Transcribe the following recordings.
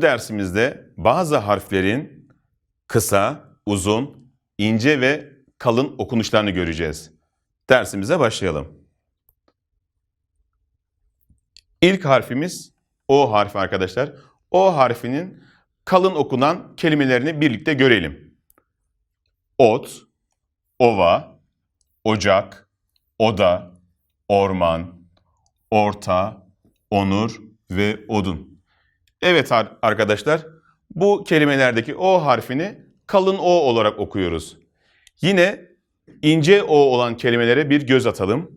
Bu dersimizde bazı harflerin kısa, uzun, ince ve kalın okunuşlarını göreceğiz. Dersimize başlayalım. İlk harfimiz O harfi arkadaşlar. O harfinin kalın okunan kelimelerini birlikte görelim. Ot, ova, ocak, oda, orman, orta, onur ve odun. Evet ar- arkadaşlar, bu kelimelerdeki O harfini kalın O olarak okuyoruz. Yine ince O olan kelimelere bir göz atalım.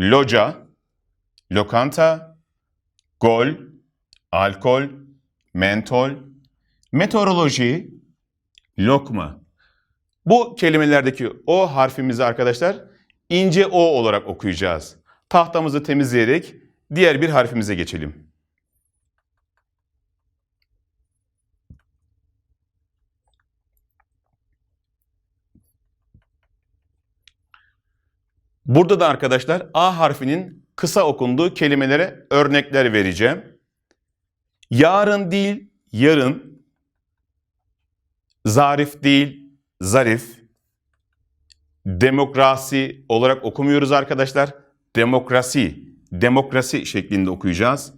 Loca, lokanta, gol, alkol, mentol, meteoroloji, lokma. Bu kelimelerdeki O harfimizi arkadaşlar ince O olarak okuyacağız. Tahtamızı temizleyerek diğer bir harfimize geçelim. Burada da arkadaşlar A harfinin kısa okunduğu kelimelere örnekler vereceğim. Yarın değil, yarın. Zarif değil, zarif. Demokrasi olarak okumuyoruz arkadaşlar. Demokrasi, demokrasi şeklinde okuyacağız.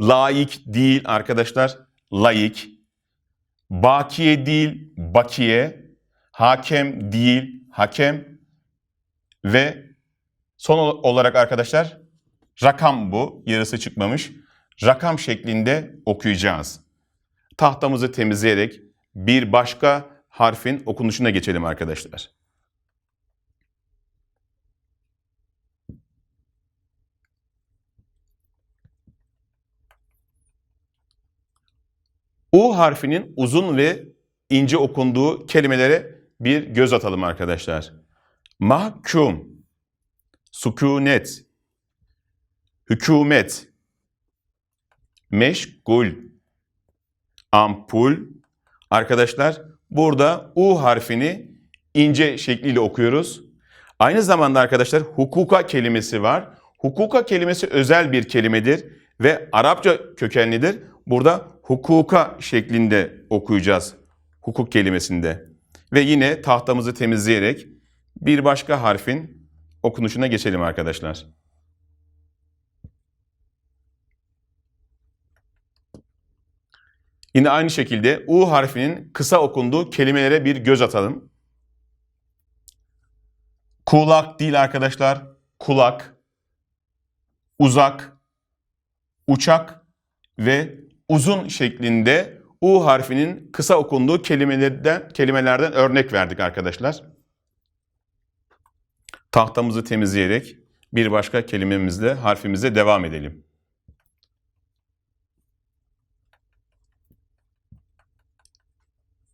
Laik değil arkadaşlar, laik. Bakiye değil, bakiye. Hakem değil, hakem. Ve son olarak arkadaşlar rakam bu, yarısı çıkmamış. Rakam şeklinde okuyacağız. Tahtamızı temizleyerek bir başka harfin okunuşuna geçelim arkadaşlar. U harfinin uzun ve ince okunduğu kelimelere bir göz atalım arkadaşlar. Mahkum, sükunet, hükümet, meşgul, ampul. Arkadaşlar burada U harfini ince şekliyle okuyoruz. Aynı zamanda arkadaşlar hukuka kelimesi var. Hukuka kelimesi özel bir kelimedir ve Arapça kökenlidir. Burada hukuka şeklinde okuyacağız hukuk kelimesinde. Ve yine tahtamızı temizleyerek bir başka harfin okunuşuna geçelim arkadaşlar. Yine aynı şekilde U harfinin kısa okunduğu kelimelere bir göz atalım. Kulak değil arkadaşlar, kulak, uzak, uçak ve uzun şeklinde U harfinin kısa okunduğu kelimelerden, kelimelerden örnek verdik arkadaşlar. Tahtamızı temizleyerek bir başka kelimemizle, harfimizle devam edelim.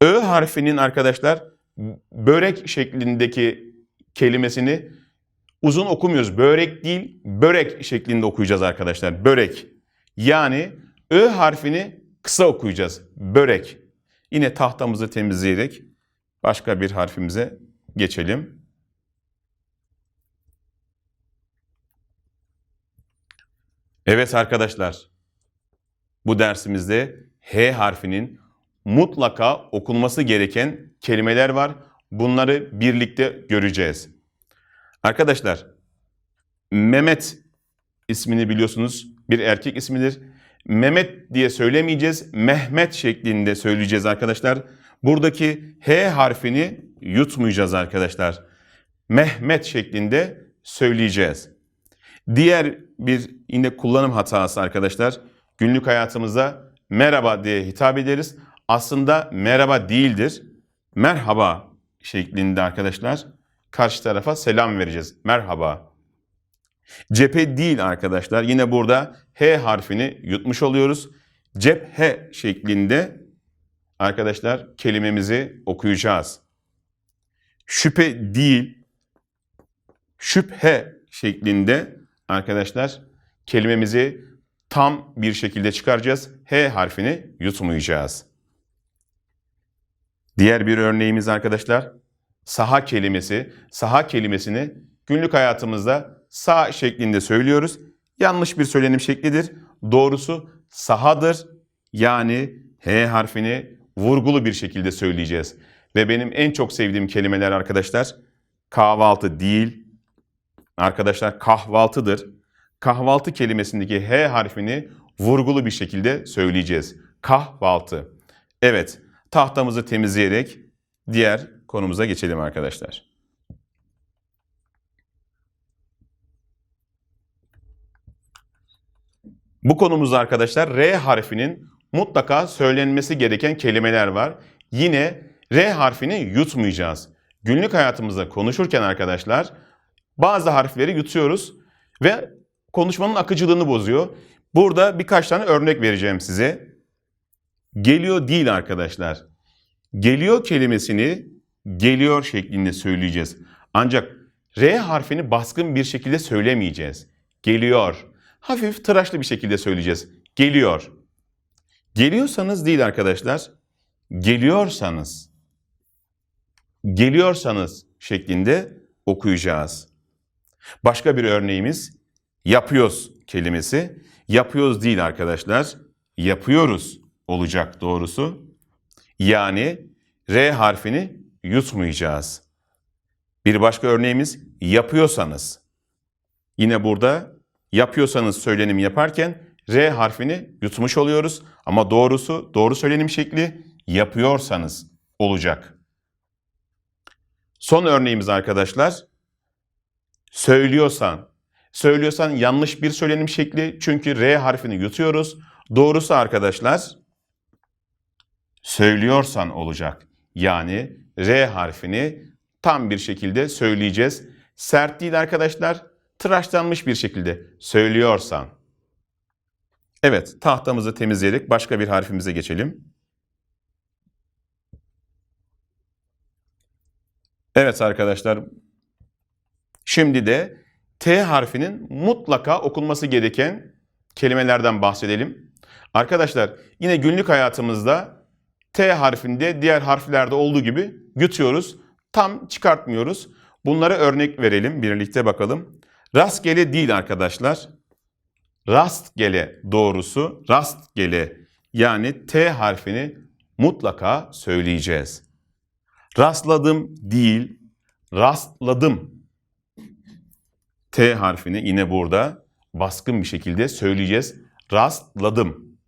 Ö harfinin arkadaşlar börek şeklindeki kelimesini uzun okumuyoruz. Börek değil, börek şeklinde okuyacağız arkadaşlar. Börek. Yani Ö harfini kısa okuyacağız. Börek. Yine tahtamızı temizleyerek başka bir harfimize geçelim. Evet arkadaşlar. Bu dersimizde H harfinin mutlaka okunması gereken kelimeler var. Bunları birlikte göreceğiz. Arkadaşlar, Mehmet ismini biliyorsunuz. Bir erkek ismidir. Mehmet diye söylemeyeceğiz. Mehmet şeklinde söyleyeceğiz arkadaşlar. Buradaki H harfini yutmayacağız arkadaşlar. Mehmet şeklinde söyleyeceğiz. Diğer bir yine kullanım hatası arkadaşlar. Günlük hayatımızda merhaba diye hitap ederiz. Aslında merhaba değildir. Merhaba şeklinde arkadaşlar. Karşı tarafa selam vereceğiz. Merhaba. Cephe değil arkadaşlar. Yine burada H harfini yutmuş oluyoruz. Cephe şeklinde arkadaşlar kelimemizi okuyacağız. Şüphe değil, şüphe şeklinde arkadaşlar kelimemizi tam bir şekilde çıkaracağız. H harfini yutmayacağız. Diğer bir örneğimiz arkadaşlar saha kelimesi. Saha kelimesini günlük hayatımızda sağ şeklinde söylüyoruz. Yanlış bir söylenim şeklidir. Doğrusu sahadır. Yani H harfini vurgulu bir şekilde söyleyeceğiz. Ve benim en çok sevdiğim kelimeler arkadaşlar kahvaltı değil, arkadaşlar kahvaltıdır. Kahvaltı kelimesindeki H harfini vurgulu bir şekilde söyleyeceğiz. Kahvaltı. Evet, tahtamızı temizleyerek diğer konumuza geçelim arkadaşlar. Bu konumuzda arkadaşlar R harfinin mutlaka söylenmesi gereken kelimeler var. Yine R harfini yutmayacağız. Günlük hayatımızda konuşurken arkadaşlar bazı harfleri yutuyoruz ve konuşmanın akıcılığını bozuyor. Burada birkaç tane örnek vereceğim size. Geliyor değil arkadaşlar. Geliyor kelimesini geliyor şeklinde söyleyeceğiz. Ancak R harfini baskın bir şekilde söylemeyeceğiz. Geliyor. Hafif tıraşlı bir şekilde söyleyeceğiz. Geliyor. Geliyorsanız değil arkadaşlar. Geliyorsanız. Geliyorsanız şeklinde okuyacağız. Başka bir örneğimiz yapıyoruz kelimesi. Yapıyoruz değil arkadaşlar. Yapıyoruz olacak doğrusu. Yani R harfini yutmayacağız. Bir başka örneğimiz yapıyorsanız. Yine burada yapıyorsanız söylenim yaparken R harfini yutmuş oluyoruz. Ama doğrusu doğru söylenim şekli yapıyorsanız olacak. Son örneğimiz arkadaşlar. Söylüyorsan. Söylüyorsan yanlış bir söylenim şekli çünkü R harfini yutuyoruz. Doğrusu arkadaşlar söylüyorsan olacak. Yani R harfini tam bir şekilde söyleyeceğiz. Sert değil arkadaşlar, tıraşlanmış bir şekilde söylüyorsan. Evet, tahtamızı temizleyerek başka bir harfimize geçelim. Evet arkadaşlar, şimdi de T harfinin mutlaka okunması gereken kelimelerden bahsedelim. Arkadaşlar, yine günlük hayatımızda T harfinde diğer harflerde olduğu gibi yutuyoruz. Tam çıkartmıyoruz. Bunlara örnek verelim, birlikte bakalım. Rastgele değil arkadaşlar. Rastgele doğrusu rastgele yani T harfini mutlaka söyleyeceğiz. Rastladım değil, rastladım. T harfini yine burada baskın bir şekilde söyleyeceğiz. Rastladım.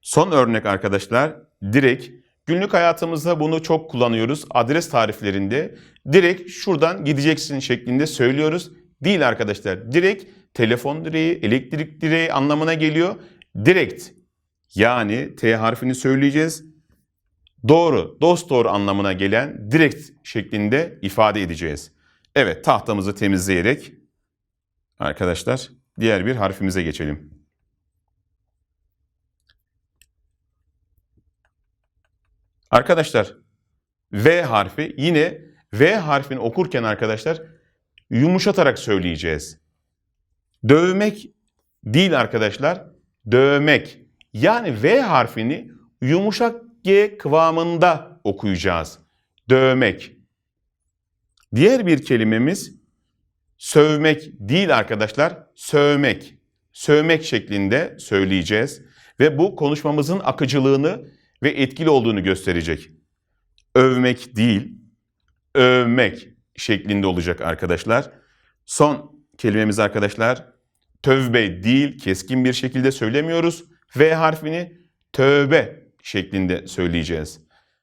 Son örnek arkadaşlar direkt günlük hayatımızda bunu çok kullanıyoruz. Adres tariflerinde direkt şuradan gideceksin şeklinde söylüyoruz. Değil arkadaşlar. Direkt telefon direği, elektrik direği anlamına geliyor. Direkt yani T harfini söyleyeceğiz. Doğru, dost doğru anlamına gelen direkt şeklinde ifade edeceğiz. Evet tahtamızı temizleyerek arkadaşlar diğer bir harfimize geçelim. Arkadaşlar V harfi yine V harfini okurken arkadaşlar yumuşatarak söyleyeceğiz. Dövmek değil arkadaşlar, dövmek. Yani V harfini yumuşak G kıvamında okuyacağız. Dövmek. Diğer bir kelimemiz sövmek değil arkadaşlar, sövmek. Sövmek şeklinde söyleyeceğiz ve bu konuşmamızın akıcılığını ve etkili olduğunu gösterecek. Övmek değil, övmek şeklinde olacak arkadaşlar. Son kelimemiz arkadaşlar tövbe değil, keskin bir şekilde söylemiyoruz. V harfini tövbe şeklinde söyleyeceğiz.